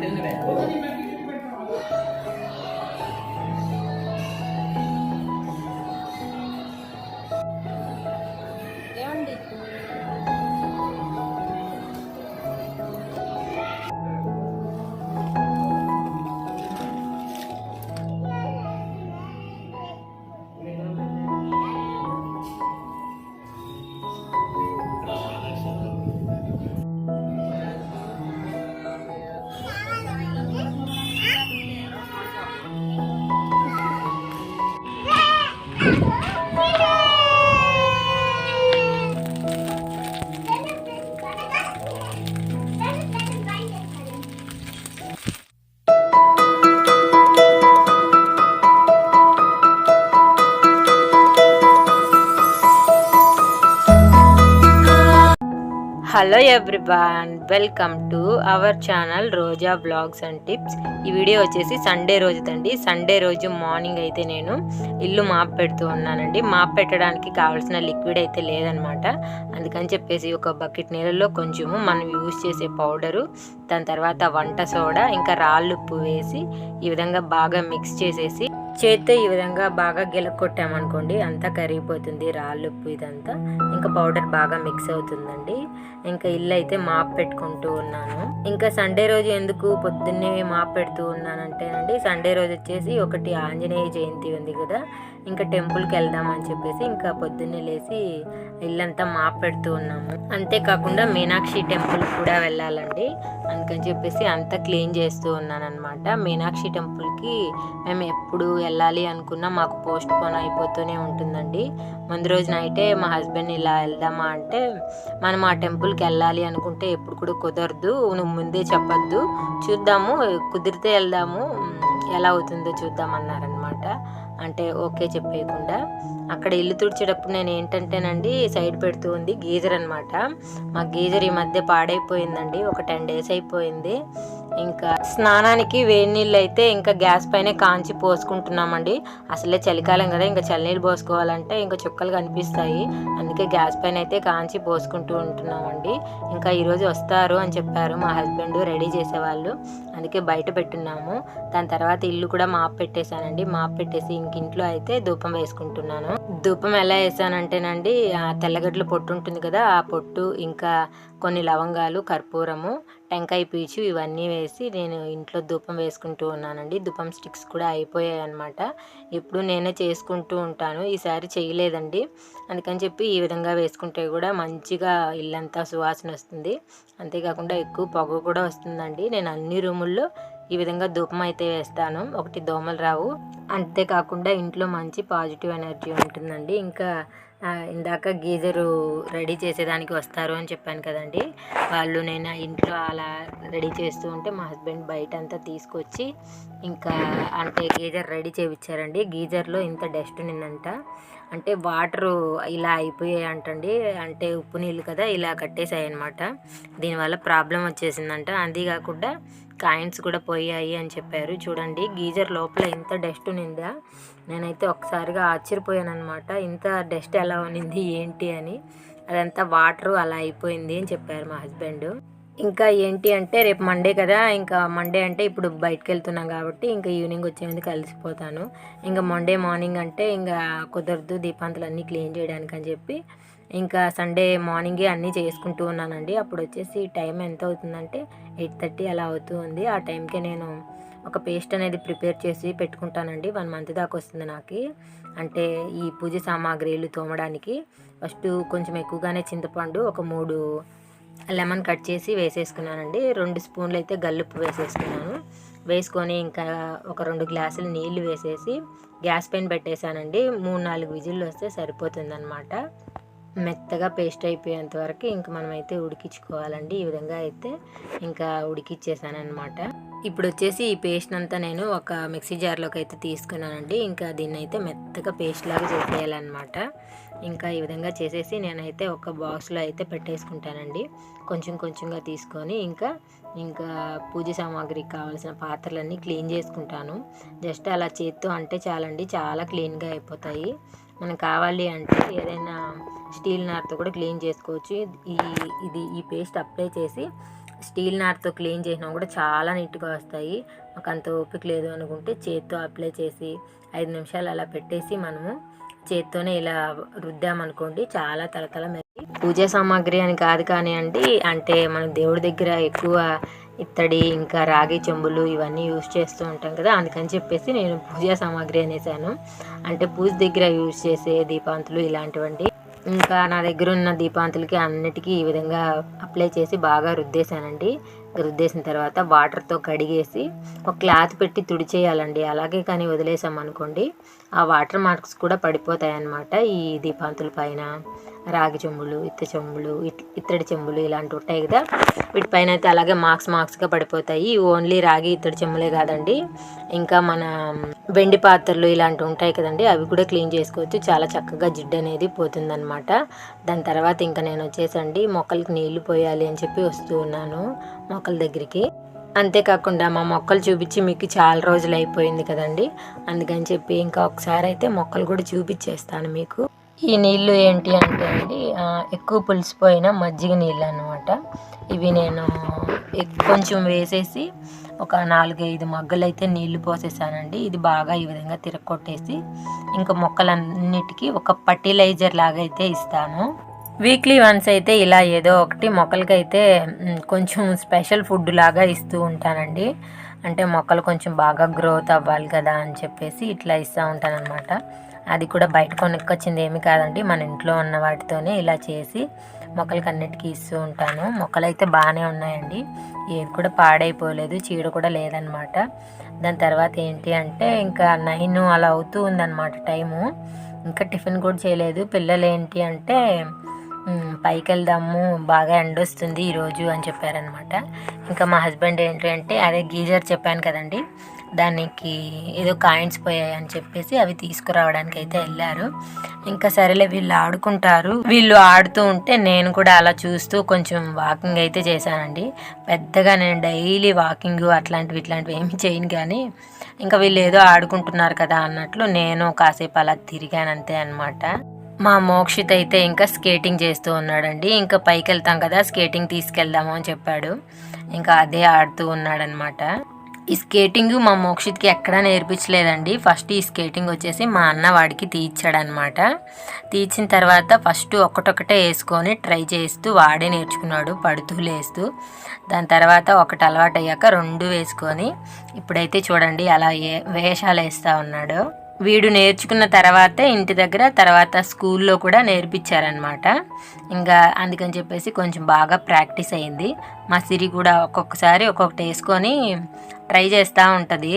对不对？హలో everyone Welcome to our channel Roja blogs and tips. ఈ video వచ్చేసి Sunday రోజుదండి. Sunday రోజు మార్నింగ్ అయితే నేను ఇల్లు మాప్ పెడుతూ ఉన్నానండి. మాప్ పెట్టడానికి కావాల్సిన లిక్విడ్ అయితే లేదనమాట. అందుకని చెప్పేసి ఒక బకెట్ నీళ్ళలో కొంచెము మనం యూజ్ చేసే పౌడరు దాని తర్వాత వంట సోడా ఇంకా రాళ్ళుప్పు వేసి ఈ విధంగా బాగా మిక్స్ చేసేసి చేత్తో ఈ విధంగా బాగా గెలకొట్టామనుకోండి అంతా కరిగిపోతుంది. రాళ్ళుప్పు ఇదంతా. ఇంకా పౌడర్ బాగా మిక్స్ అవుతుందండి. ఇంకా ఇల్లు అయితే మాప్ పెట్టుకుంటూ ఉన్నాను. ఇంకా సండే రోజు ఎందుకు పొద్దున్నే మాప్ పెడుతూ ఉన్నానంటేనండి సండే రోజు వచ్చేసి ఒకటి ఆంజనేయ జయంతి ఉంది కదా ఇంకా టెంపుల్కి వెళ్దామని చెప్పేసి ఇంకా పొద్దున్నే లేచి ఇల్లంతా మాప్ పెడుతూ ఉన్నాము. అంతేకాకుండా మీనాక్షి టెంపుల్ కూడా వెళ్ళాలండి. అందుకని చెప్పేసి అంతా క్లీన్ చేస్తూ ఉన్నాను అనమాట మీనాక్షి టెంపుల్కి మేము ఎప్పుడు వెళ్ళాలి అనుకున్నా మాకు పోస్ట్ పోన్ అయిపోతూనే ఉంటుందండి. ముందు రోజు నైటే మా హస్బెండ్ ఇలా వెళ్దామా అంటే మనం ఆ టెంపుల్కి వెళ్ళాలి అనుకుంటే ఎప్పుడు కూడా కుదరదు నువ్వు ముందే చెప్పొద్దు. చూద్దాము కుదిరితే వెళ్దాము ఎలా అవుతుందో చూద్దామన్నారనమాట అంటే ఓకే చెప్పేయకుండా అక్కడ ఇల్లు తుడిచేటప్పుడు నేను ఏంటంటేనండి సైడ్ పెడుతూ ఉంది గీజర్ అనమాట మా గీజర్ ఈ మధ్య పాడైపోయిందండి. ఒక టెన్ డేస్ అయిపోయింది. ఇంకా స్నానానికి వేడి నీళ్ళు అయితే ఇంకా గ్యాస్ పైనే కాంచి పోసుకుంటున్నామండి. అసలే చలికాలం కదా ఇంకా చల్లనీళ్ళు పోసుకోవాలంటే ఇంకా చుక్కలు కనిపిస్తాయి. అందుకే గ్యాస్ పైన అయితే కాంచి పోసుకుంటూ ఉంటున్నామండి. ఇంకా ఈరోజు వస్తారు అని చెప్పారు మా హస్బెండ్ రెడీ చేసేవాళ్ళు. అందుకే బయట పెట్టున్నాము. దాని తర్వాత ఇల్లు కూడా మాప్ పెట్టేశానండి. మాప్ పెట్టేసి ఇంక ఇంట్లో అయితే ధూపం వేసుకుంటున్నాను. ధూపం ఎలా వేసానంటేనండి ఆ తెల్లగడ్డల పొట్టు ఉంటుంది కదా ఆ పొట్టు ఇంకా కొన్ని లవంగాలు కర్పూరము టెంకాయ పీచు ఇవన్నీ వేసి నేను ఇంట్లో ధూపం వేసుకుంటూ ఉన్నానండి. ధూపం స్టిక్స్ కూడా అయిపోయాయి అనమాట ఎప్పుడు నేనే చేసుకుంటూ ఉంటాను. ఈసారి చేయలేదండి. అందుకని చెప్పి ఈ విధంగా వేసుకుంటే కూడా మంచిగా ఇల్లంతా సువాసన వస్తుంది. అంతేకాకుండా ఎక్కువ పొగ కూడా వస్తుందండి. నేను అన్ని రూముల్లో ఈ విధంగా ధూపం అయితే వేస్తాను. ఒకటి దోమలు రావు. అంతేకాకుండా ఇంట్లో మంచి పాజిటివ్ ఎనర్జీ ఉంటుందండి. ఇంకా ఇందాక గీజరు రెడీ చేసేదానికి వస్తారు అని చెప్పాను కదండి. వాళ్ళు నేను ఇంట్లో అలా రెడీ చేస్తూ ఉంటే మా హస్బెండ్ బయట అంతా తీసుకొచ్చి ఇంకా అంటే గీజర్ రెడీ చేయించారండి గీజర్లో ఇంత డస్ట్ నిన్నంట అంటే వాటరు ఇలా అయిపోయాయి అంటండి అంటే ఉప్పు నీళ్ళు కదా ఇలా కట్టేసాయి అనమాట దీనివల్ల ప్రాబ్లం వచ్చేసిందంట. అంతేకాకుండా కాయిన్స్ కూడా పోయాయి అని చెప్పారు. చూడండి గీజర్ లోపల ఇంత డస్ట్ ఉన్నిందా నేనైతే ఒకసారిగా ఆశ్చర్యపోయాను అనమాట ఇంత డస్ట్ ఎలా ఉన్నింది ఏంటి అని. అదంతా వాటర్ అలా అయిపోయింది అని చెప్పారు మా హస్బెండ్. ఇంకా ఏంటి అంటే రేపు మండే కదా ఇంకా మండే అంటే ఇప్పుడు బయటకు వెళ్తున్నాం కాబట్టి ఇంకా ఈవినింగ్ వచ్చేందుకు కలిసిపోతాను. ఇంకా మండే మార్నింగ్ అంటే ఇంకా కుదరదు దీపాంతలన్నీ క్లీన్ చేయడానికి అని చెప్పి. ఇంకా సండే మార్నింగే అన్నీ చేసుకుంటూ ఉన్నానండి. అప్పుడు వచ్చేసి టైం ఎంత అవుతుందంటే ఎయిట్ థర్టీ అలా అవుతూ ఉంది. ఆ టైంకే నేను ఒక పేస్ట్ అనేది ప్రిపేర్ చేసి పెట్టుకుంటానండి. వన్ మంత్ దాకా వస్తుంది నాకు. అంటే ఈ పూజ సామాగ్రిలు తోమడానికి ఫస్ట్ కొంచెం ఎక్కువగానే చింతపండు ఒక మూడు లెమన్ కట్ చేసి వేసేసుకున్నానండి. రెండు స్పూన్లు అయితే గల్లుప్పు వేసేసుకున్నాను. వేసుకొని ఇంకా ఒక రెండు గ్లాసులు నీళ్ళు వేసేసి గ్యాస్ పైన పెట్టేశానండి. మూడు నాలుగు విజిల్లు వస్తే సరిపోతుందన్నమాట. మెత్తగా పేస్ట్ అయిపోయేంత వరకు ఇంకా మనమైతే ఉడికించుకోవాలండి. ఈ విధంగా అయితే ఇంకా ఉడికిచ్చేసానమాట ఇప్పుడు వచ్చేసి ఈ పేస్ట్ అంతా నేను ఒక మిక్సీ జార్లోకి అయితే తీసుకున్నానండి. ఇంకా దీన్ని అయితే మెత్తగా పేస్ట్ లాగా చేసేయాలన్నమాట. ఇంకా ఈ విధంగా చేసేసి నేనైతే ఒక బాక్స్లో అయితే పెట్టేసుకుంటానండి. కొంచెం కొంచెంగా తీసుకొని ఇంకా ఇంకా పూజ సామాగ్రికి కావాల్సిన పాత్రలన్నీ క్లీన్ చేసుకుంటాను. జస్ట్ అలా చేత్తో అంటే చాలండి. చాలా క్లీన్గా అయిపోతాయి. మనకు కావాలి అంటే ఏదైనా స్టీల్ నార్తో కూడా క్లీన్ చేసుకోవచ్చు. ఈ ఇది ఈ పేస్ట్ అప్లై చేసి స్టీల్ నార్తో క్లీన్ చేసినా కూడా చాలా నీట్గా వస్తాయి. మాకు అంత ఓపిక లేదు అనుకుంటే చేత్తో అప్లై చేసి ఐదు నిమిషాలు అలా పెట్టేసి మనము చేత్తోనే ఇలా రుద్దామనుకోండి చాలా తలతల మెరిసి పూజా సామాగ్రి అని కాదు కానీ అండి అంటే మనం దేవుడి దగ్గర ఎక్కువ ఇత్తడి ఇంకా రాగి చెంబులు ఇవన్నీ యూజ్ చేస్తూ ఉంటాం కదా. అందుకని చెప్పేసి నేను పూజా సామాగ్రి అనేసాను. అంటే పూజ దగ్గర యూజ్ చేసే దీపాంతులు ఇలాంటివండి. ఇంకా నా దగ్గర ఉన్న దీపాంతులకి అన్నిటికీ ఈ విధంగా అప్లై చేసి బాగా రుద్దేశానండి. రుద్దేసిన తర్వాత వాటర్తో కడిగేసి ఒక క్లాత్ పెట్టి తుడిచేయాలండి. అలాగే కానీ వదిలేసాం అనుకోండి ఆ వాటర్ మార్క్స్ కూడా పడిపోతాయి అన్నమాట ఈ దీపాంతుల పైన. రాగి చెంబులు ఇత్త చెంబులు ఇత్తడి చెంబులు ఇలాంటివి ఉంటాయి కదా. వీటిపైన అయితే అలాగే మార్క్స్ మార్క్స్గా పడిపోతాయి. ఓన్లీ రాగి ఇత్తడి చెంబులే కాదండి. ఇంకా మన వెండి పాత్రలు ఇలాంటివి ఉంటాయి కదండి. అవి కూడా క్లీన్ చేసుకోవచ్చు. చాలా చక్కగా జిడ్డు అనేది పోతుందన్నమాట. దాని తర్వాత ఇంకా నేను వచ్చేసండి. మొక్కలకి నీళ్ళు పోయాలి అని చెప్పి వస్తూ ఉన్నాను మొక్కల దగ్గరికి. అంతేకాకుండా మా మొక్కలు చూపించి మీకు చాలా రోజులు అయిపోయింది కదండి. అందుకని చెప్పి ఇంకా ఒకసారి అయితే మొక్కలు కూడా చూపించేస్తాను మీకు. ఈ నీళ్ళు ఏంటి అంటే అండి ఎక్కువ పులిసిపోయిన మజ్జిగ నీళ్ళు అనమాట ఇవి నేను కొంచెం వేసేసి ఒక నాలుగైదు మగ్గలు అయితే నీళ్ళు పోసేసానండి. ఇది బాగా ఈ విధంగా తిరగొట్టేసి ఇంకా మొక్కలన్నిటికీ ఒక ఫర్టిలైజర్ లాగా అయితే ఇస్తాను. వీక్లీ వన్స్ అయితే ఇలా ఏదో ఒకటి మొక్కలకైతే కొంచెం స్పెషల్ ఫుడ్ లాగా ఇస్తూ ఉంటానండి. అంటే మొక్కలు కొంచెం బాగా గ్రోత్ అవ్వాలి కదా అని చెప్పేసి ఇట్లా ఇస్తూ ఉంటానన్నమాట. అది కూడా బయట కొనుక్కొచ్చింది ఏమి కాదండి. మన ఇంట్లో ఉన్న వాటితోనే ఇలా చేసి మొక్కలకి అన్నిటికీ ఇస్తూ ఉంటాను. మొక్కలు అయితే బాగానే ఉన్నాయండి. ఏది కూడా పాడైపోలేదు చీడ కూడా లేదనమాట. దాని తర్వాత ఏంటి అంటే ఇంకా నైన్ అలా అవుతూ ఉందన్నమాట టైము. ఇంకా టిఫిన్ కూడా చేయలేదు. పిల్లలు ఏంటి అంటే పైకి వెళ్దాము బాగా ఎండ వస్తుంది ఈరోజు అని చెప్పారనమాట. ఇంకా మా హస్బెండ్ ఏంటి అంటే అదే గీజర్ చెప్పాను కదండి. దానికి ఏదో కాయిన్స్ పోయాయి అని చెప్పేసి అవి తీసుకురావడానికి అయితే వెళ్ళారు. ఇంకా సరేలే వీళ్ళు ఆడుకుంటారు. వీళ్ళు ఆడుతూ ఉంటే నేను కూడా అలా చూస్తూ కొంచెం వాకింగ్ అయితే చేశానండి. పెద్దగా నేను డైలీ వాకింగ్ అట్లాంటివి ఇట్లాంటివి ఏమి చేయను కానీ ఇంకా వీళ్ళు ఏదో ఆడుకుంటున్నారు కదా అన్నట్లు నేను కాసేపు అలా తిరిగాను అంతే అనమాట మా మోక్షిత్ అయితే ఇంకా స్కేటింగ్ చేస్తూ ఉన్నాడండి. ఇంకా పైకి వెళ్తాం కదా స్కేటింగ్ తీసుకెళ్దాము అని చెప్పాడు. ఇంకా అదే ఆడుతూ ఉన్నాడనమాట ఈ స్కేటింగ్ మా మోక్షిత్కి ఎక్కడా నేర్పించలేదండి. ఫస్ట్ ఈ స్కేటింగ్ వచ్చేసి మా అన్న వాడికి తీర్చాడనమాట. తీర్చిన తర్వాత ఫస్ట్ ఒకటొకటే వేసుకొని ట్రై చేస్తూ వాడే నేర్చుకున్నాడు పడుతూ లేస్తూ. దాని తర్వాత ఒకటి అలవాటు అయ్యాక రెండు వేసుకొని ఇప్పుడైతే చూడండి అలా ఏ వేషాలు వేస్తూ ఉన్నాడు. వీడు నేర్చుకున్న తర్వాతే ఇంటి దగ్గర తర్వాత స్కూల్లో కూడా నేర్పించారనమాట. ఇంకా అందుకని చెప్పేసి కొంచెం బాగా ప్రాక్టీస్ అయింది. మా సిరి కూడా ఒక్కొక్కసారి ఒక్కొక్కటి వేసుకొని ట్రై చేస్తూ ఉంటుంది.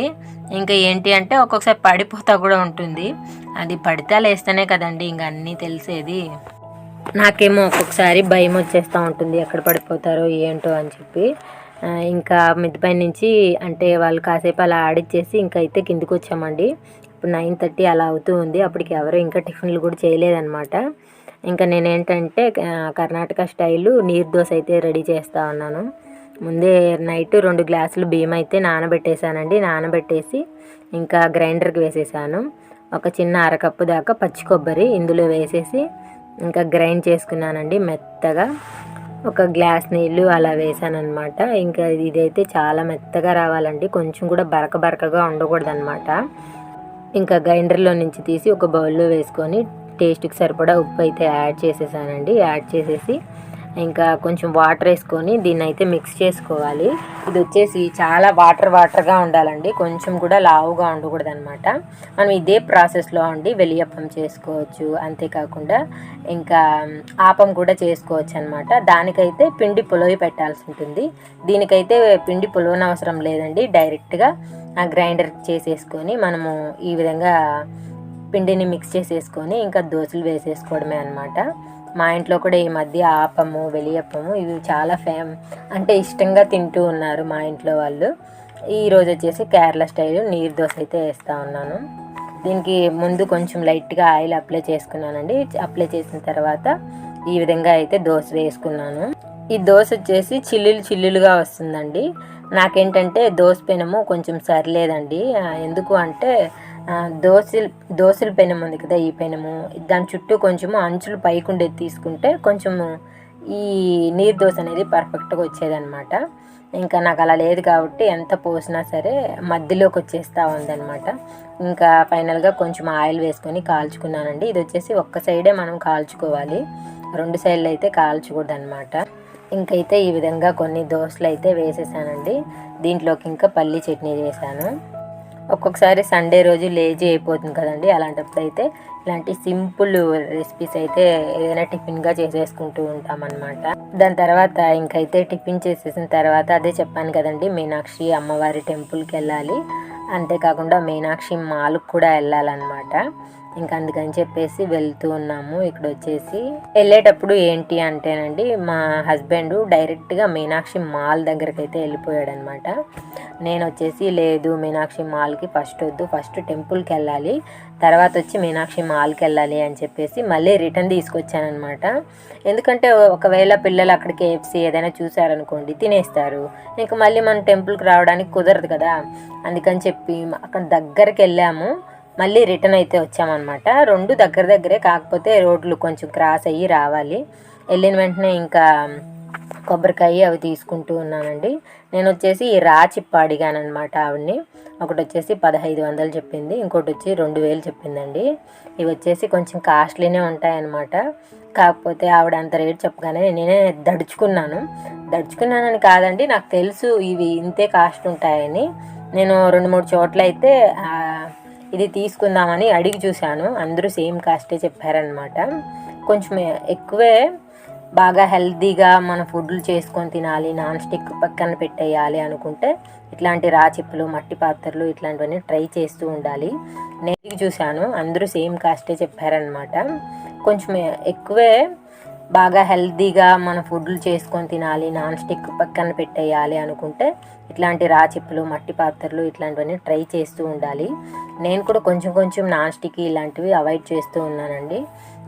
ఇంకా ఏంటి అంటే ఒక్కొక్కసారి పడిపోతా కూడా ఉంటుంది. అది పడితే లేస్తేనే కదండి ఇంక అన్నీ తెలిసేది. నాకేమో ఒక్కొక్కసారి భయం వచ్చేస్తూ ఉంటుంది ఎక్కడ పడిపోతారో ఏంటో అని చెప్పి. ఇంకా మిద్దిపై నుంచి అంటే వాళ్ళు కాసేపు అలా ఆడిచ్చేసి ఇంకా అయితే కిందికి వచ్చామండి. ఇప్పుడు నైన్ థర్టీ అలా అవుతూ ఉంది అప్పటికి ఎవరు ఇంకా టిఫిన్లు కూడా చేయలేదన్నమాట. ఇంకా నేనేంటంటే కర్ణాటక స్టైలు నీరు దోశ అయితే రెడీ చేస్తూ ఉన్నాను. ముందే నైట్ రెండు గ్లాసులు బియ్యం అయితే నానబెట్టేశానండి. నానబెట్టేసి ఇంకా గ్రైండర్కి వేసేసాను. ఒక చిన్న అరకప్పు దాకా పచ్చి కొబ్బరి ఇందులో వేసేసి ఇంకా గ్రైండ్ చేసుకున్నానండి మెత్తగా. ఒక గ్లాస్ నీళ్ళు అలా వేసాను ఇంకా ఇదైతే చాలా మెత్తగా రావాలండి. కొంచెం కూడా బరక బరకగా ఉండకూడదు అనమాట ఇంకా గ్రైండర్లో నుంచి తీసి ఒక బౌల్లో వేసుకొని టేస్ట్కి సరిపడా ఉప్పు అయితే యాడ్ చేసేసానండి. యాడ్ చేసేసి ఇంకా కొంచెం వాటర్ వేసుకొని దీన్ని అయితే మిక్స్ చేసుకోవాలి. ఇది వచ్చేసి చాలా వాటర్ వాటర్గా ఉండాలండి. కొంచెం కూడా లావుగా ఉండకూడదు అనమాట మనం ఇదే ప్రాసెస్లో ఉండి వెలియప్పం చేసుకోవచ్చు. అంతేకాకుండా ఇంకా ఆపం కూడా చేసుకోవచ్చు అనమాట దానికైతే పిండి పులవి పెట్టాల్సి ఉంటుంది. దీనికైతే పిండి పులవనవసరం లేదండి. డైరెక్ట్గా ఆ గ్రైండర్ చేసేసుకొని మనము ఈ విధంగా పిండిని మిక్స్ చేసేసుకొని ఇంకా దోశలు వేసేసుకోవడమే అనమాట మా ఇంట్లో కూడా ఈ మధ్య ఆపము వెలియప్పము ఇవి చాలా ఫేమ్ అంటే ఇష్టంగా తింటూ ఉన్నారు మా ఇంట్లో వాళ్ళు. ఈరోజు వచ్చేసి కేరళ స్టైల్ నీరు దోశ అయితే వేస్తూ ఉన్నాను. దీనికి ముందు కొంచెం లైట్గా ఆయిల్ అప్లై చేసుకున్నానండి. అప్లై చేసిన తర్వాత ఈ విధంగా అయితే దోశ వేసుకున్నాను. ఈ దోశ వచ్చేసి చిల్లులు చిల్లులుగా వస్తుందండి. నాకేంటంటే దోశ పెనము కొంచెం సరిలేదండి. ఎందుకు అంటే దోశలు దోశల పెనం ఉంది కదా ఈ పెనము. దాని చుట్టూ కొంచెము అంచులు పైకుండేది తీసుకుంటే కొంచెము ఈ నీరు దోశ అనేది పర్ఫెక్ట్గా వచ్చేదన్నమాట. ఇంకా నాకు అలా లేదు కాబట్టి ఎంత పోసినా సరే మధ్యలోకి వచ్చేస్తూ ఉందన్నమాట. ఇంకా ఫైనల్గా కొంచెం ఆయిల్ వేసుకొని కాల్చుకున్నానండి. ఇది వచ్చేసి ఒక్క సైడే మనం కాల్చుకోవాలి. రెండు సైడ్లు అయితే కాల్చకూడదు అనమాట ఇంకైతే ఈ విధంగా కొన్ని దోశలు అయితే వేసేసానండి. దీంట్లోకి ఇంకా పల్లి చట్నీ చేశాను ఒక్కొక్కసారి సండే రోజు లేజీ అయిపోతుంది కదండి. అలాంటప్పుడు అయితే ఇలాంటి సింపుల్ రెసిపీస్ అయితే ఏదైనా టిఫిన్గా చేసేసుకుంటూ ఉంటాం అనమాట దాని తర్వాత ఇంకైతే టిఫిన్ చేసేసిన తర్వాత అదే చెప్పాను కదండి మీనాక్షి అమ్మవారి టెంపుల్కి వెళ్ళాలి అంతేకాకుండా మీనాక్షి మాల్కి కూడా వెళ్ళాలన్నమాట. ఇంకా అందుకని చెప్పేసి వెళ్తూ ఉన్నాము. ఇక్కడ వచ్చేసి వెళ్ళేటప్పుడు ఏంటి అంటేనండి మా హస్బెండ్ డైరెక్ట్గా మీనాక్షి మాల్ దగ్గరికి అయితే వెళ్ళిపోయాడు అనమాట నేను వచ్చేసి లేదు మీనాక్షి మాల్కి ఫస్ట్ వద్దు ఫస్ట్ టెంపుల్కి వెళ్ళాలి తర్వాత వచ్చి మీనాక్షి మాల్కి వెళ్ళాలి అని చెప్పేసి మళ్ళీ రిటర్న్ తీసుకొచ్చానమాట ఎందుకంటే ఒకవేళ పిల్లలు అక్కడ కేఎఫ్సీ ఏదైనా చూసారనుకోండి తినేస్తారు. ఇంకా మళ్ళీ మనం టెంపుల్కి రావడానికి కుదరదు కదా. అందుకని చెప్పి అక్కడ దగ్గరికి వెళ్ళాము మళ్ళీ రిటర్న్ అయితే వచ్చామన్నమాట. రెండు దగ్గర దగ్గరే కాకపోతే రోడ్లు కొంచెం క్రాస్ అయ్యి రావాలి. వెళ్ళిన వెంటనే ఇంకా కొబ్బరికాయ అవి తీసుకుంటూ ఉన్నానండి. నేను వచ్చేసి ఈ రాచిప్ప అడిగానమాట ఆవిడ్ని. ఆవిడని ఒకటి వచ్చేసి పదహైదు వందలు చెప్పింది ఇంకోటి వచ్చి రెండు వేలు చెప్పిందండి. ఇవి వచ్చేసి కొంచెం కాస్ట్లీనే ఉంటాయన్నమాట. కాకపోతే ఆవిడ అంత రేట్ చెప్పగానే నేనే దడుచుకున్నాను. దడుచుకున్నానని కాదండి నాకు తెలుసు ఇవి ఇంతే కాస్ట్ ఉంటాయని. నేను రెండు మూడు చోట్ల అయితే ఇది తీసుకుందామని అడిగి చూశాను. అందరూ సేమ్ కాస్టే చెప్పారనమాట కొంచెం ఎక్కువే బాగా హెల్తీగా మన ఫుడ్లు చేసుకొని తినాలి నాన్ స్టిక్ పక్కన పెట్టేయాలి అనుకుంటే ఇట్లాంటి రాచిప్పులు మట్టి పాత్రలు ఇట్లాంటివన్నీ ట్రై చేస్తూ ఉండాలి. నేను చూశాను. అందరూ సేమ్ కాస్టే చెప్పారనమాట కొంచెం ఎక్కువే బాగా హెల్తీగా మన ఫుడ్లు చేసుకొని తినాలి నాన్ స్టిక్ పక్కన పెట్టేయాలి అనుకుంటే ఇట్లాంటి రాచిప్పులు మట్టి పాత్రలు ఇట్లాంటివన్నీ ట్రై చేస్తూ ఉండాలి. నేను కూడా కొంచెం కొంచెం నాన్ స్టిక్ ఇలాంటివి అవాయిడ్ చేస్తూ ఉన్నానండి.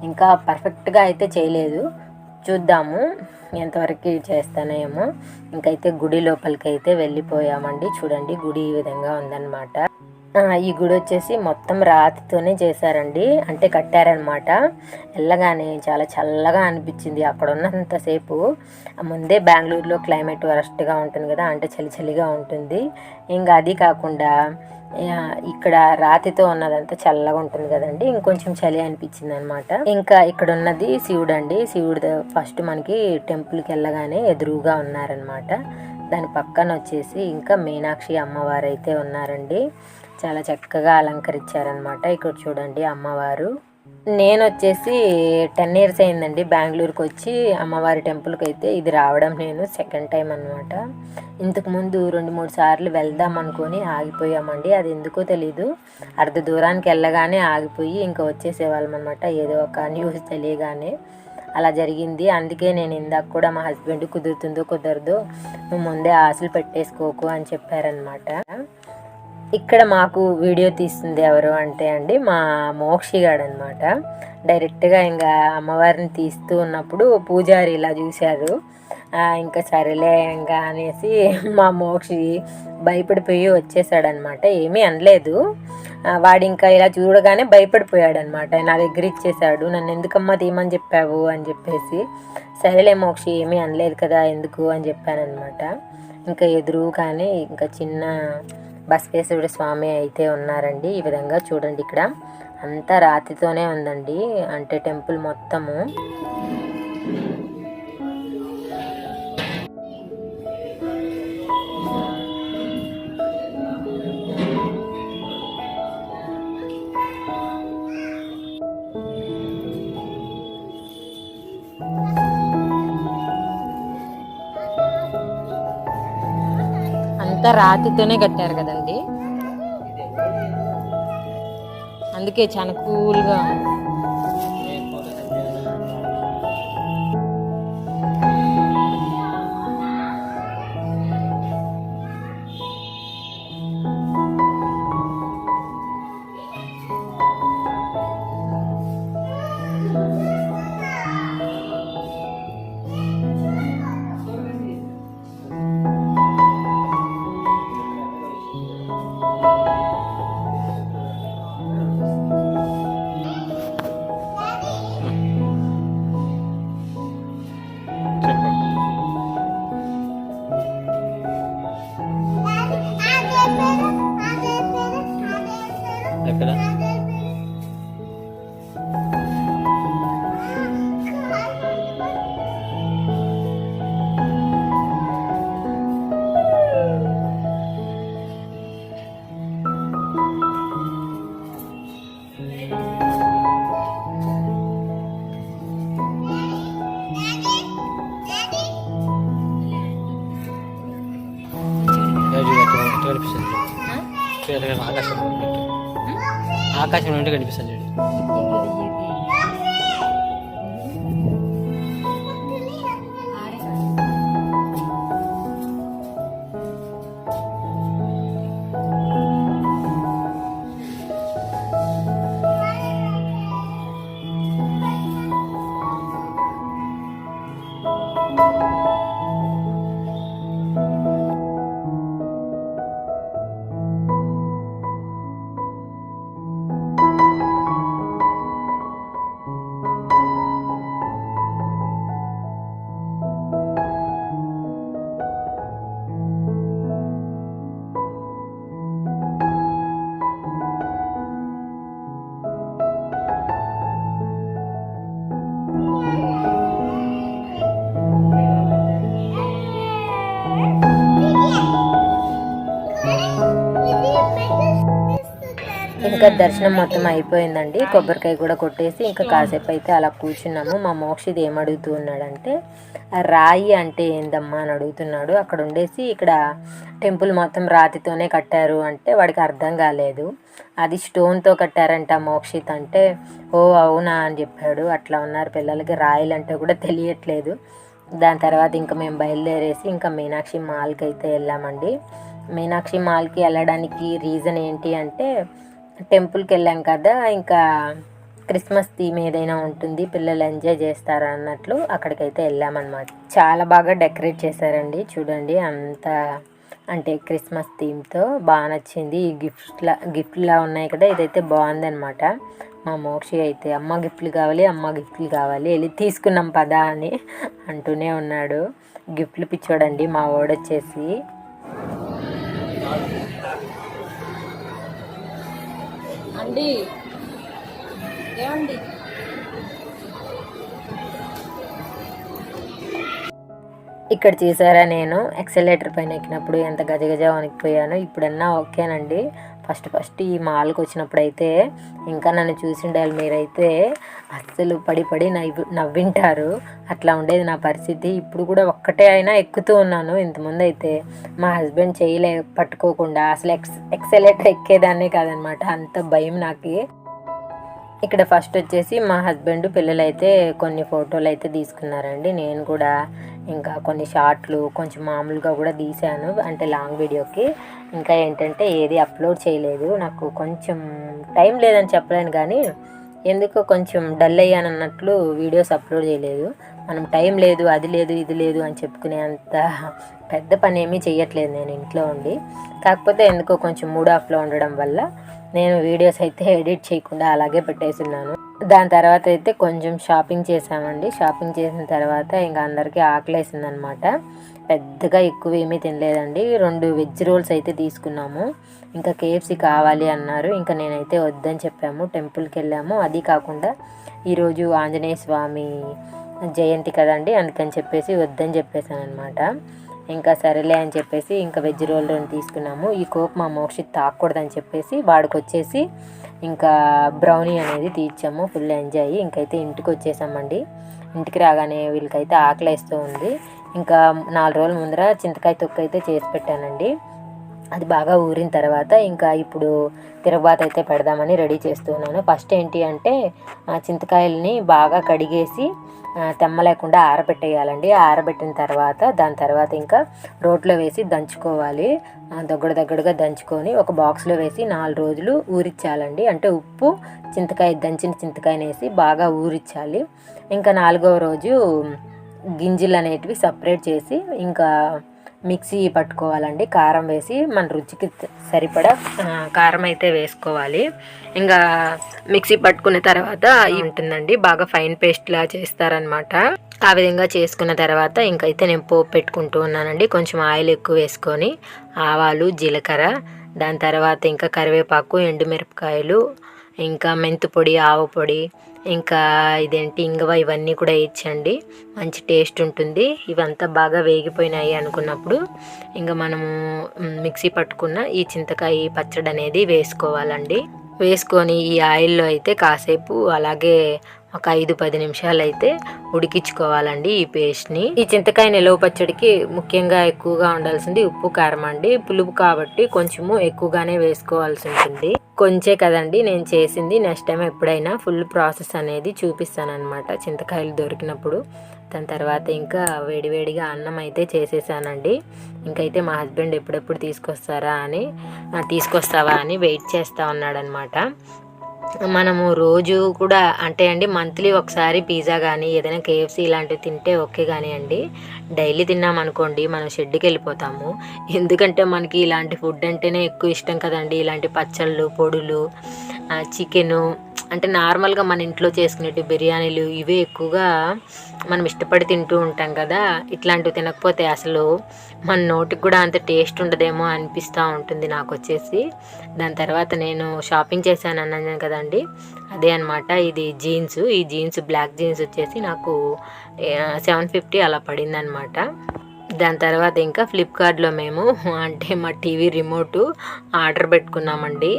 ఇంకా పర్ఫెక్ట్గా అయితే చేయలేదు. చూద్దాము ఎంతవరకు చేస్తానేమో. ఇంకైతే గుడి లోపలికి అయితే వెళ్ళిపోయామండి. చూడండి గుడి ఈ విధంగా ఉందన్నమాట. ఈ గుడి వచ్చేసి మొత్తం రాతితోనే చేశారండి. అంటే కట్టారనమాట. వెళ్ళగానే చాలా చల్లగా అనిపించింది అక్కడ ఉన్నంతసేపు ముందే బెంగళూరులో క్లైమేట్ వరస్ట్గా ఉంటుంది కదా అంటే చలి చలిగా ఉంటుంది. ఇంకా అది కాకుండా ఇక్కడ రాతితో ఉన్నదంతా చల్లగా ఉంటుంది కదండి. ఇంకొంచెం చలి అనిపించింది అనమాట ఇంకా ఇక్కడ ఉన్నది శివుడు అండి శివుడు ఫస్ట్ మనకి టెంపుల్కి వెళ్ళగానే ఎదురుగా ఉన్నారనమాట. దాని పక్కన వచ్చేసి ఇంకా మీనాక్షి అమ్మవారు అయితే ఉన్నారండి. చాలా చక్కగా అలంకరించారనమాట ఇక్కడ చూడండి అమ్మవారు. నేను వచ్చేసి టెన్ ఇయర్స్ అయిందండి బెంగళూరుకి వచ్చి అమ్మవారి టెంపుల్కి అయితే ఇది రావడం నేను సెకండ్ టైం అనమాట ఇంతకుముందు రెండు మూడు సార్లు వెళ్దాం అనుకొని ఆగిపోయామండి. అది ఎందుకో తెలీదు. అర్ధ దూరానికి వెళ్ళగానే ఆగిపోయి ఇంకా వచ్చేసేవాళ్ళం అనమాట ఏదో ఒక న్యూస్ తెలియగానే అలా జరిగింది. అందుకే నేను ఇందాక కూడా మా హస్బెండ్ కుదురుతుందో కుదరదో నువ్వు ముందే ఆశలు పెట్టేసుకోకు అని చెప్పారనమాట ఇక్కడ మాకు వీడియో తీస్తుంది ఎవరు అంటే అండి మా మోక్షిగాడు అనమాట డైరెక్ట్గా ఇంకా అమ్మవారిని తీస్తూ ఉన్నప్పుడు పూజారి ఇలా చూశారు. ఇంకా సరేలే ఇంకా అనేసి మా మోక్షి భయపడిపోయి వచ్చేసాడనమాట. ఏమీ అనలేదు. వాడు ఇంకా ఇలా చూడగానే భయపడిపోయాడనమాట. నా దగ్గర ఇచ్చేసాడు. నన్ను ఎందుకమ్మా తీయమని చెప్పావు అని చెప్పేసి. సరేలే మోక్షి ఏమీ అనలేదు కదా ఎందుకు అని చెప్పానమాట ఇంకా ఎదురు కానీ ఇంకా చిన్న బసవేశ్వరుడు స్వామి అయితే ఉన్నారండి. ఈ విధంగా చూడండి ఇక్కడ. అంతా రాతితోనే ఉందండి. అంటే టెంపుల్ మొత్తము. అంతా రాతితోనే కట్టారు కదండి. అందుకే చాలా కూల్గా ఉంది. కనిపిస్తుంది. ఆకాశం. ఆకాశం నుండి కనిపిస్తుంది. ఇంకా దర్శనం మొత్తం అయిపోయిందండి. కొబ్బరికాయ కూడా కొట్టేసి ఇంకా కాసేపు అయితే అలా కూర్చున్నాము. మా మోక్షిది ఏం అడుగుతూ ఉన్నాడంటే రాయి అంటే ఏందమ్మా? అని అడుగుతున్నాడు. అక్కడ ఉండేసి ఇక్కడ టెంపుల్ మొత్తం రాతితోనే కట్టారు అంటే వాడికి అర్థం కాలేదు. అది స్టోన్తో కట్టారంట మోక్షిత్ అంటే ఓ అవునా? అని చెప్పాడు. అట్లా ఉన్నారు పిల్లలకి రాయిలు అంటే కూడా తెలియట్లేదు. దాని తర్వాత ఇంకా మేము బయలుదేరేసి ఇంకా మీనాక్షి మాల్కి అయితే వెళ్ళామండి. మీనాక్షి మాల్కి వెళ్ళడానికి రీజన్ ఏంటి అంటే టెంపుల్కి వెళ్ళాం కదా ఇంకా క్రిస్మస్ థీమ్ ఏదైనా ఉంటుంది పిల్లలు ఎంజాయ్ చేస్తారు అన్నట్లు అక్కడికైతే వెళ్ళామన్నమాట. చాలా బాగా డెకరేట్ చేశారండి చూడండి అంత అంటే క్రిస్మస్ థీమ్తో బాగా నచ్చింది. ఈ గిఫ్ట్లా గిఫ్ట్లా ఉన్నాయి కదా ఇదైతే బాగుందనమాట మా మోక్షి అయితే అమ్మ గిఫ్ట్లు కావాలి అమ్మ గిఫ్ట్లు కావాలి వెళ్ళి తీసుకున్నాం పదా అని అంటూనే ఉన్నాడు. గిఫ్ట్లు పిచ్చోడండి మా ఓడొచ్చేసి. అండి. ఏమండి? ఇక్కడ చూసారా నేను? ఎక్సలేటర్ పైన ఎక్కినప్పుడు ఎంత గజగజ వణికిపోయాను ఇప్పుడన్నా ఓకేనండి. ఫస్ట్ ఫస్ట్ ఈ మాల్కి వచ్చినప్పుడు అయితే ఇంకా నన్ను చూసిండాలి మీరైతే. అస్సలు పడి పడి నవ్వి నవ్వింటారు. అట్లా ఉండేది నా పరిస్థితి. ఇప్పుడు కూడా ఒక్కటే అయినా ఎక్కుతూ ఉన్నాను ఇంతకుముందు అయితే. మా హస్బెండ్ చేయలే పట్టుకోకుండా. అసలు ఎక్స్ ఎక్సలేటర్ ఎక్కేదాన్నే కాదనమాట. అంత భయం నాకు. ఇక్కడ ఫస్ట్ వచ్చేసి మా హస్బెండ్ పిల్లలు అయితే కొన్ని ఫోటోలు అయితే తీసుకున్నారండి. నేను కూడా ఇంకా కొన్ని షార్ట్లు కొంచెం మామూలుగా కూడా తీశాను అంటే లాంగ్ వీడియోకి. ఇంకా ఏంటంటే ఏది అప్లోడ్ చేయలేదు. నాకు కొంచెం టైం లేదని చెప్పలేను కానీ ఎందుకో కొంచెం డల్ అయ్యాను అన్నట్లు వీడియోస్ అప్లోడ్ చేయలేదు. మనం టైం లేదు అది లేదు ఇది లేదు అని చెప్పుకునే అంత పెద్ద పని ఏమీ చేయట్లేదు నేను ఇంట్లో ఉండి. కాకపోతే ఎందుకో కొంచెం మూడ్ ఆఫ్లో ఉండడం వల్ల నేను వీడియోస్ అయితే ఎడిట్ చేయకుండా అలాగే పెట్టేస్తున్నాను. దాని తర్వాత అయితే కొంచెం షాపింగ్ చేసామండి షాపింగ్ చేసిన తర్వాత ఇంకా అందరికీ ఆకలేసింది అనమాట పెద్దగా ఎక్కువ ఏమీ తినలేదండి. రెండు వెజ్ రోల్స్ అయితే తీసుకున్నాము. ఇంకా కేఎఫ్సీ కావాలి అన్నారు. ఇంకా నేనైతే వద్దని చెప్పాము. టెంపుల్కి వెళ్ళాము. అది కాకుండా ఈరోజు ఆంజనేయ స్వామి జయంతి కదండి అందుకని చెప్పేసి వద్దని చెప్పేశాను అనమాట ఇంకా సరేలే అని చెప్పేసి ఇంకా వెజ్ రోల్ రెండు తీసుకున్నాము. ఈ కోక్ మా మోక్షిత్ తాకూడదని చెప్పేసి వాడికి వచ్చేసి ఇంకా బ్రౌనీ అనేది తీర్చాము ఫుల్ ఎంజాయ్. ఇంకైతే ఇంటికి వచ్చేసామండి ఇంటికి రాగానే వీళ్ళకైతే ఆకలేస్తూ ఉంది ఇంకా నాలుగు రోజుల ముందర చింతకాయ తొక్క అయితే చేసి పెట్టానండి. అది బాగా ఊరిన తర్వాత ఇంకా ఇప్పుడు తిరగబాత్ అయితే పెడదామని రెడీ చేస్తున్నాను. ఫస్ట్ ఏంటి అంటే ఆ చింతకాయలని బాగా కడిగేసి తెమ్మ లేకుండా ఆరబెట్టేయాలండి. ఆరబెట్టిన తర్వాత దాని తర్వాత ఇంకా రోట్లో వేసి దంచుకోవాలి. దగ్గర దగ్గరగా దంచుకొని ఒక బాక్స్లో వేసి నాలుగు రోజులు ఊరిచ్చాలండి. అంటే ఉప్పు చింతకాయ దంచిన చింతకాయని వేసి బాగా ఊరిచ్చాలి. ఇంకా నాలుగవ రోజు గింజలు అనేటివి సపరేట్ చేసి ఇంకా మిక్సీ పట్టుకోవాలండి. కారం వేసి మన రుచికి సరిపడా కారం అయితే వేసుకోవాలి. ఇంకా మిక్సీ పట్టుకున్న తర్వాత ఉంటుందండి. బాగా ఫైన్ పేస్ట్లా చేస్తారనమాట ఆ విధంగా చేసుకున్న తర్వాత ఇంకైతే నేను పోపు పెట్టుకుంటూ ఉన్నానండి. కొంచెం ఆయిల్ ఎక్కువ వేసుకొని ఆవాలు జీలకర్ర దాని తర్వాత ఇంకా కరివేపాకు ఎండుమిరపకాయలు ఇంకా మెంతు పొడి ఆవు పొడి ఇంకా ఇదేంటి ఇంగవ ఇవన్నీ కూడా వేయించండి మంచి టేస్ట్ ఉంటుంది. ఇవంతా బాగా వేగిపోయినాయి అనుకున్నప్పుడు ఇంకా మనము మిక్సీ పట్టుకున్న ఈ చింతకాయ పచ్చడి అనేది వేసుకోవాలండి. వేసుకొని ఈ ఆయిల్లో అయితే కాసేపు అలాగే ఒక ఐదు పది నిమిషాలు అయితే ఉడికించుకోవాలండి ఈ పేస్ట్ని. ఈ చింతకాయ నిలవ పచ్చడికి ముఖ్యంగా ఎక్కువగా ఉండాల్సింది ఉప్పు కారం అండి. పులుపు కాబట్టి కొంచెము ఎక్కువగానే వేసుకోవాల్సి ఉంటుంది. కొంచే కదండి నేను చేసింది. నెక్స్ట్ టైం ఎప్పుడైనా ఫుల్ ప్రాసెస్ అనేది చూపిస్తాను అనమాట చింతకాయలు దొరికినప్పుడు. దాని తర్వాత ఇంకా వేడివేడిగా అన్నం అయితే చేసేసానండి. ఇంకైతే మా హస్బెండ్ ఎప్పుడెప్పుడు తీసుకొస్తారా అని తీసుకొస్తావా అని వెయిట్ చేస్తూ ఉన్నాడనమాట మనము రోజు కూడా అంటే అండి మంత్లీ ఒకసారి పిజ్జా కానీ ఏదైనా కేఎఫ్సీ ఇలాంటివి తింటే ఓకే కానీ అండి. డైలీ తిన్నామనుకోండి మనం షెడ్కి వెళ్ళిపోతాము. ఎందుకంటే మనకి ఇలాంటి ఫుడ్ అంటేనే ఎక్కువ ఇష్టం కదండి. ఇలాంటి పచ్చళ్ళు పొడులు చికెను అంటే నార్మల్గా మన ఇంట్లో చేసుకునేటి బిర్యానీలు ఇవే ఎక్కువగా మనం ఇష్టపడి తింటూ ఉంటాం కదా. ఇట్లాంటివి తినకపోతే అసలు మన నోటికి కూడా అంత టేస్ట్ ఉండదేమో అనిపిస్తూ ఉంటుంది నాకు వచ్చేసి. దాని తర్వాత నేను షాపింగ్ చేశాను అన్నాను కదండి. అదే అనమాట ఇది జీన్స్ ఈ జీన్స్ బ్లాక్ జీన్స్ వచ్చేసి నాకు సెవెన్ ఫిఫ్టీ అలా పడింది అనమాట దాని తర్వాత ఇంకా ఫ్లిప్కార్ట్లో మేము అంటే మా టీవీ రిమోట్ ఆర్డర్ పెట్టుకున్నామండి.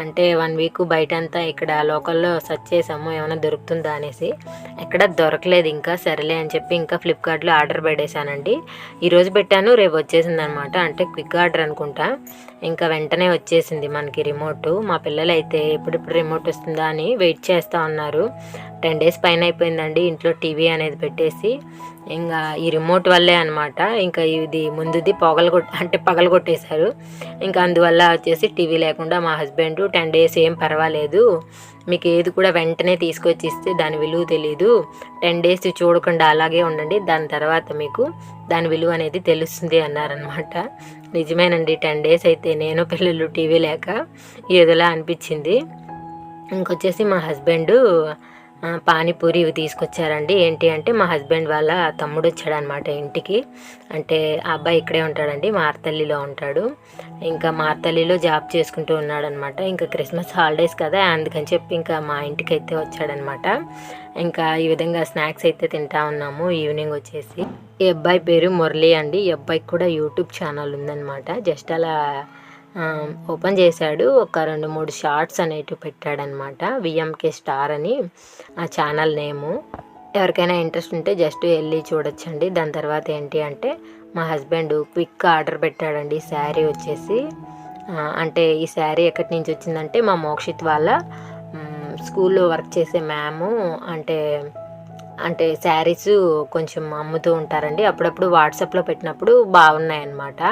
అంటే వన్ వీక్ బయట అంతా ఇక్కడ లోకల్లో సెర్చ్ చేసాము ఏమైనా దొరుకుతుందా అనేసి. ఎక్కడ దొరకలేదు ఇంకా సరేలే అని చెప్పి ఇంకా ఫ్లిప్కార్ట్లో ఆర్డర్ పెట్టేశానండి. ఈరోజు పెట్టాను రేపు వచ్చేసింది అనమాట అంటే క్విక్ ఆర్డర్ అనుకుంటా. ఇంకా వెంటనే వచ్చేసింది మనకి రిమోట్ మా పిల్లలు అయితే ఎప్పుడెప్పుడు రిమోట్ వస్తుందా అని వెయిట్ చేస్తూ ఉన్నారు. టెన్ డేస్ పైన అయిపోయిందండి ఇంట్లో టీవీ అనేది పెట్టేసి. ఇంకా ఈ రిమోట్ వల్లే అనమాట ఇంకా ఇది ముందుది పొగలు కొట్ అంటే పగలు కొట్టేశారు. ఇంకా అందువల్ల వచ్చేసి టీవీ లేకుండా మా హస్బెండ్ టెన్ డేస్ ఏం పర్వాలేదు. మీకు ఏది కూడా వెంటనే తీసుకొచ్చి ఇస్తే దాని విలువ తెలీదు. టెన్ డేస్ చూడకుండా అలాగే ఉండండి. దాని తర్వాత మీకు దాని విలువ అనేది తెలుస్తుంది అన్నారనమాట నిజమేనండి టెన్ డేస్ అయితే నేను పిల్లలు టీవీ లేక ఏదోలా అనిపించింది. ఇంకొచ్చేసి మా హస్బెండ్ పానీపూరి ఇవి తీసుకొచ్చారండి. ఏంటి అంటే మా హస్బెండ్ వాళ్ళ తమ్ముడు వచ్చాడనమాట ఇంటికి. అంటే ఆ అబ్బాయి ఇక్కడే ఉంటాడండి మార్తల్లిలో ఉంటాడు. ఇంకా మార్తల్లిలో జాబ్ చేసుకుంటూ ఉన్నాడనమాట. ఇంకా క్రిస్మస్ హాలిడేస్ కదా అందుకని చెప్పి ఇంకా మా ఇంటికి అయితే వచ్చాడనమాట. ఇంకా ఈ విధంగా స్నాక్స్ అయితే తింటా ఉన్నాము ఈవినింగ్ వచ్చేసి. ఈ అబ్బాయి పేరు మురళి అండి. ఈ అబ్బాయికి కూడా యూట్యూబ్ ఛానల్ ఉందన్నమాట జస్ట్ అలా ఓపెన్ చేశాడు. ఒక రెండు మూడు షార్ట్స్ అనేటివి పెట్టాడనమాట. విఎంకే స్టార్ అని ఆ ఛానల్ నేము. ఎవరికైనా ఇంట్రెస్ట్ ఉంటే జస్ట్ వెళ్ళి చూడొచ్చండి. దాని తర్వాత ఏంటి అంటే మా హస్బెండ్ క్విక్ ఆర్డర్ పెట్టాడండి. శారీ వచ్చేసి అంటే ఈ శారీ ఎక్కడి నుంచి వచ్చిందంటే మా మోక్షిత్ వాళ్ళ స్కూల్లో వర్క్ చేసే మ్యాము. అంటే అంటే శారీస్ కొంచెం అమ్ముతూ ఉంటారండి. అప్పుడప్పుడు వాట్సాప్లో పెట్టినప్పుడు బాగున్నాయన్నమాట.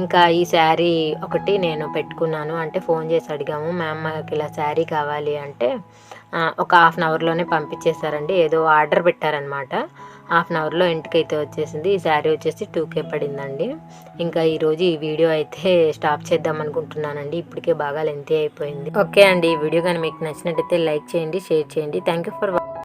ఇంకా ఈ శారీ ఒకటి నేను పెట్టుకున్నాను. అంటే ఫోన్ చేసి అడిగాము మ్యామ్ మాకు ఇలా శారీ కావాలి అంటే ఒక హాఫ్ అన్ అవర్లోనే పంపించేశారండి. ఏదో ఆర్డర్ పెట్టారనమాట హాఫ్ అన్ అవర్లో ఇంటికైతే వచ్చేసింది. ఈ శారీ వచ్చేసి టూకే పడిందండి. ఇంకా ఈరోజు ఈ వీడియో అయితే స్టాప్ చేద్దాం అనుకుంటున్నానండి. ఇప్పటికే బాగా లెంతీ అయిపోయింది. ఓకే అండి. ఈ వీడియో కానీ మీకు నచ్చినట్టయితే లైక్ చేయండి షేర్ చేయండి. Thank you for